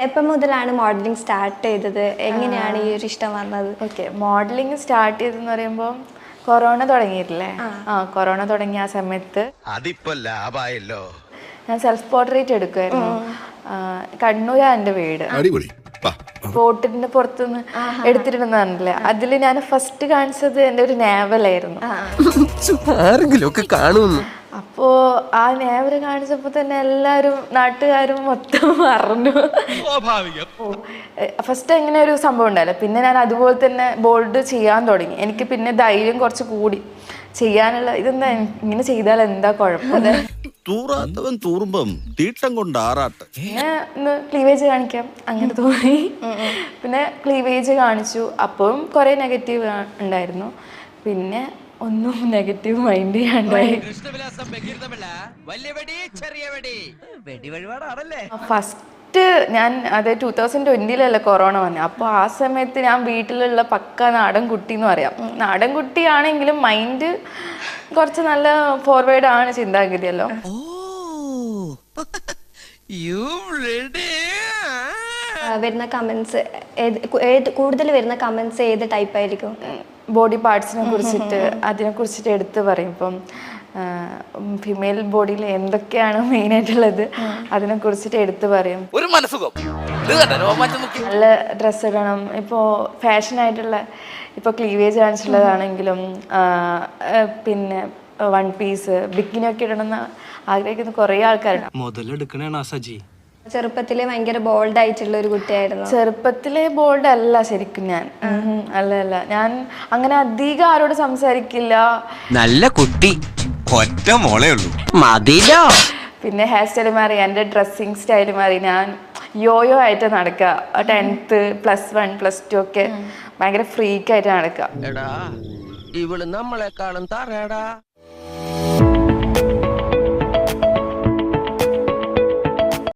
എപ്പം മുതലാണ് modelling start ചെയ്തത്? എങ്ങനെയാണ് ഈ ഒരു ഇഷ്ടം വന്നത്? ഓക്കെ മോഡലിംഗ് സ്റ്റാർട്ട് ചെയ്തെന്ന് പറയുമ്പോൾ കൊറോണ തുടങ്ങിയിട്ടില്ലേ? ആ. കൊറോണ തുടങ്ങിയ ആ സമയത്ത് അതിപ്പോ ലാഭായല്ലോ. ഞാൻ സെൽഫ് പോർട്രേറ്റ് എടുക്കുമായിരുന്നു കണ്ണൂരാ കണ്ണൂരാണ് എന്റെ വീട്. അടിപൊളി. വാ. ബോട്ടിന്റെ പുറത്തുനിന്ന് എടുത്തിട്ടുണ്ടെന്നല്ലേ അതിൽ ഞാൻ ഫസ്റ്റ് കാണിച്ചത് എന്റെ ഒരു നാവലായിരുന്നു ആരെങ്കിലും ഒക്കെ കാണുമെന്ന്. അപ്പോ ആ നേവര് കാണിച്ചപ്പോ തന്നെ എല്ലാരും നാട്ടുകാരും മൊത്തം അറിഞ്ഞു ഫസ്റ്റ് എങ്ങനെ ഒരു സംഭവം ഉണ്ടായില്ല. പിന്നെ ഞാൻ അതുപോലെ തന്നെ ബോൾഡ് ചെയ്യാൻ തുടങ്ങി. എനിക്ക് പിന്നെ ധൈര്യം കുറച്ച് കൂടി. ചെയ്യാനുള്ള ഇതെന്താ? ഇങ്ങനെ ചെയ്താൽ എന്താ കുഴപ്പം? തൂറാത്തവൻ തൂറുമ്പം തീട്ടം കൊണ്ട് ആറാട്ട്. പിന്നെ ഒന്ന് ക്ലീവേജ് കാണിക്കാം. അങ്ങനെ തോന്നി. പിന്നെ ക്ലീവേജ് കാണിച്ചു. അപ്പം കുറേ നെഗറ്റീവ് ഉണ്ടായിരുന്നു. പിന്നെ ഒന്നും നെഗറ്റീവ് മൈൻഡ് ചെയ്യാണ്ടായി. ഫസ്റ്റ് ഞാൻ അത് ടൂ തൗസൻഡ് ട്വന്റിയിലല്ലേ കൊറോണ വന്നത് അപ്പോൾ ആ സമയത്ത് ഞാൻ വീട്ടിലുള്ള പക്ക നാടൻ കുട്ടി എന്ന് പറയാം. നാടൻ കുട്ടിയാണെങ്കിലും മൈൻഡ് കുറച്ച് നല്ല ഫോർവേഡ് ആണ് ചിന്താഗതിയല്ലോ. ആ, വരുന്ന കമന്റ്സ് ഏത് കു- ഏത് കൂടുതൽ വരുന്ന കമന്റ്സ് ഏത് ടൈപ്പ് ആയിരിക്കും? ബോഡി പാർട്സിനെ കുറിച്ചിട്ട് അതിനെ കുറിച്ചിട്ട് എടുത്ത് പറയും. ഇപ്പം ഫിമെയിൽ ബോഡിയിൽ എന്തൊക്കെയാണ് മെയിൻ ആയിട്ടുള്ളത് അതിനെ കുറിച്ചിട്ട് എടുത്ത് പറയും. ഒരു മനസ്സുഖം. ഇത് കണ്ടോ? രോമാഞ്ചം നോക്കി. നല്ല ഡ്രസ്സ് ഇടണം. ഇപ്പോൾ ഫാഷൻ ആയിട്ടുള്ള ഇപ്പോൾ ക്ലീവേജ് കാണിച്ചുള്ളതാണെങ്കിലും ആ, പിന്നെ വൺ പീസ് ബിക്കിനൊക്കെ ഇടണം എന്ന് ആഗ്രഹിക്കുന്ന കുറേ ആൾക്കാരുണ്ട്. മുതലെടുക്കണേ സജി ചെറുപ്പത്തിലെ ഭയങ്കര ബോൾഡ് ആയിട്ടുള്ള ഒരു കുട്ടിയായിരുന്നു. ചെറുപ്പത്തിലെ ബോൾഡ് അല്ല ശരിക്കും ഞാൻ. അല്ല അല്ല. ഞാൻ അങ്ങനെ അധികം ആരോട് സംസാരിക്കില്ല. നല്ല കുട്ടി. ഒറ്റ മോളേ ഉള്ളൂ. മതിയോ പിന്നെ ഹെയർ സ്റ്റൈൽ മാറി എന്റെ ഡ്രസ്സിങ് സ്റ്റൈൽ മാറി. ഞാൻ യോയോ ആയിട്ട് നടക്കുക tenth plus one plus two ഒക്കെ ഭയങ്കര ഫ്രീക്കായിട്ട് നടക്കുക ഇവൾ നമ്മളെക്കാളും തറയടാ